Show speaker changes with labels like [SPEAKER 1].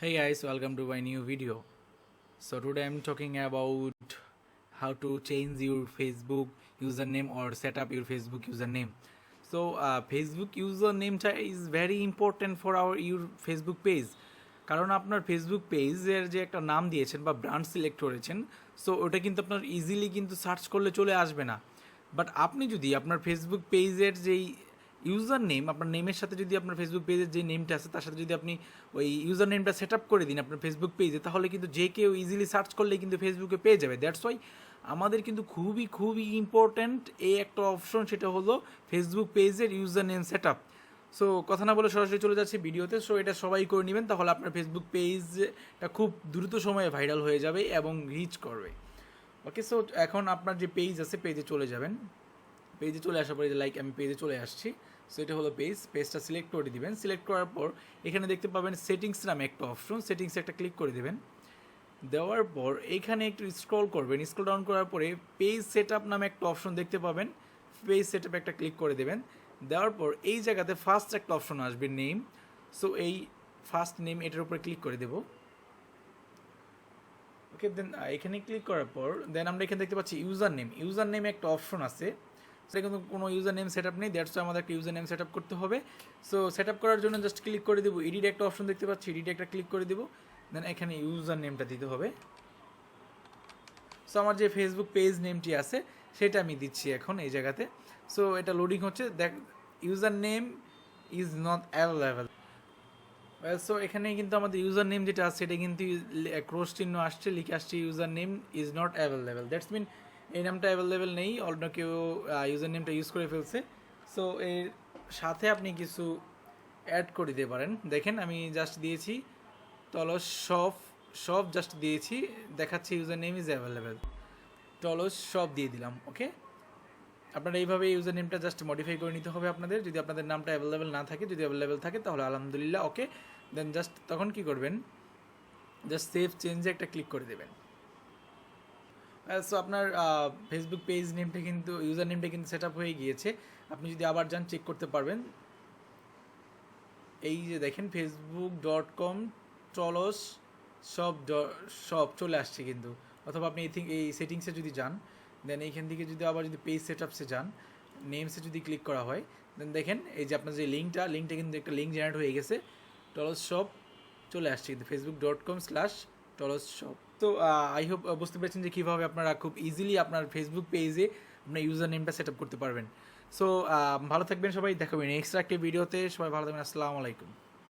[SPEAKER 1] Hey guys, welcome to my new video. So today I'm talking about how to change your Facebook username or set up your Facebook username. So uh, Facebook username is very important for our your Facebook page. কারণ আপনার Facebook পেজের যে একটা নাম দিয়েছেন বা brand select করেছেন so ওটা কিন্তু আপনার ইজিলি কিন্তু সার্চ করলে চলে আসবে না বাট আপনি যদি আপনার ফেসবুক পেজের যেই ইউজার নেম, আপনার নেমের সাথে যদি আপনার ফেসবুক পেজের যে নেমটা আছে, তার সাথে যদি আপনি ওই ইউজার নেমটা সেট আপ করে দিন আপনার ফেসবুক পেজে তাহলে কিন্তু যে কেউ ইজিলি সার্চ করলে কিন্তু ফেসবুকে পেয়ে যাবে। দ্যাটস ওয়াই আমাদের কিন্তু খুবই খুবই ইম্পর্ট্যান্ট এই একটা অপশন সেটা হলো ফেসবুক পেজের user name set up so কথা না বলে সরাসরি চলে যাচ্ছে ভিডিওতে। সো এটা সবাই করে নেবেন, তাহলে আপনার ফেসবুক পেজটা খুব দ্রুত সময়ে ভাইরাল হয়ে যাবে এবং রিচ করবে। ওকে সো এখন আপনার যে পেজ আছে পেজে চলে যাবেন। পেজে চলে আসার পরে লাইক আমি পেজে চলে আসছি সো এটা হলো পেজ পেজটা সিলেক্ট করে দিবেন। সিলেক্ট করার পর এখানে দেখতে পাবেন সেটিংস নামে একটা অপশন সেটিংস একটা ক্লিক করে দেবেন। দেওয়ার পর এইখানে একটু স্ক্রল করবেন। স্ক্রল ডাউন করার পরে পেজ সেট আপ নামে একটা অপশন দেখতে পাবেন। পেজ সেট আপে একটা ক্লিক করে দেবেন। দেওয়ার পর এই জায়গাতে ফার্স্ট একটা অপশন আসবে নেম সো এই ফার্স্ট নেম এটার উপরে ক্লিক করে দেবো। ওকে দেন এখানে ক্লিক করার পর দেন আমরা এখানে দেখতে পাচ্ছি ইউজার নেম ইউজার নেমে একটা অপশন আছে। সেটা কিন্তু কোনো ইউজার নেম সেট আপ নেই দ্যাটস আমাদের একটা ইউজার নেম সেট আপ করতে হবে। সো সেট আপ করার জন্য জাস্ট ক্লিক করে দেবো এডিট একটা অপশন দেখতে পাচ্ছি এডিট একটা ক্লিক করে দেবো দেন এখানে ইউজার নেমটা দিতে হবে। সো আমার যে ফেসবুক পেজ নেমটি আছে, সেটা আমি দিচ্ছি এখন এই জায়গাতে। সো এটা লোডিং হচ্ছে, দেখ user name is not available so এখানে কিন্তু আমাদের ইউজার নেম যেটা আছে, সেটা কিন্তু ক্রোশ চিহ্ন আসছে, লিখে আসছে user name is not available that's mean এই নামটা অ্যাভেলেবেল নেই, অন্য কেউ ইউজার নেমটা ইউজ করে ফেলছে। সো এর সাথে আপনি কিছু অ্যাড করে দিতে পারেন। দেখেন, আমি জাস্ট দিয়েছি, টলস শপ শপ জাস্ট দিয়েছি, দেখাচ্ছে user name is available tolls সব দিয়ে দিলাম ওকে আপনারা এইভাবে ইউজার নেমটা জাস্ট মডিফাই করে নিতে হবে আপনাদের। যদি আপনাদের নামটা অ্যাভেলেবেল না থাকে, যদি অ্যাভেলেবেল থাকে, তাহলে আলহামদুলিল্লাহ ওকে দেন জাস্ট তখন কি করবেন? জাস্ট সেভ চেঞ্জে একটা ক্লিক করে দেবেন। সো আপনার ফেসবুক পেজ নেমটা কিন্তু ইউজার নেমটা কিন্তু সেট আপ হয়ে গিয়েছে। আপনি যদি আবার যান চেক করতে পারবেন। এই যে দেখেন ফেসবুক ডট কম টলস সব সব চলে আসছে কিন্তু। অথবা আপনি এই এই সেটিংসে যদি যান দেন এইখান থেকে যদি আবার যদি পেজ সেট আপসে যান নেমসে যদি ক্লিক করা হয় দেন দেখেন, এই যে আপনার যে লিঙ্কটা লিঙ্কটা কিন্তু একটা লিঙ্ক জেনারেট হয়ে গেছে। টলস শপ চলে আসছে কিন্তু Facebook dot com slash tolls shop তো আই হোপ বুঝতে পেরেছেন যে কীভাবে আপনারা খুব ইজিলি আপনার ফেসবুক পেজে আপনার ইউজার নেমটা সেট আপ করতে পারবেন। সো ভালো থাকবেন সবাই দেখাবেন এক্সট্রা একটি ভিডিওতে সবাই ভালো থাকবেন, আসসালামু আলাইকুম।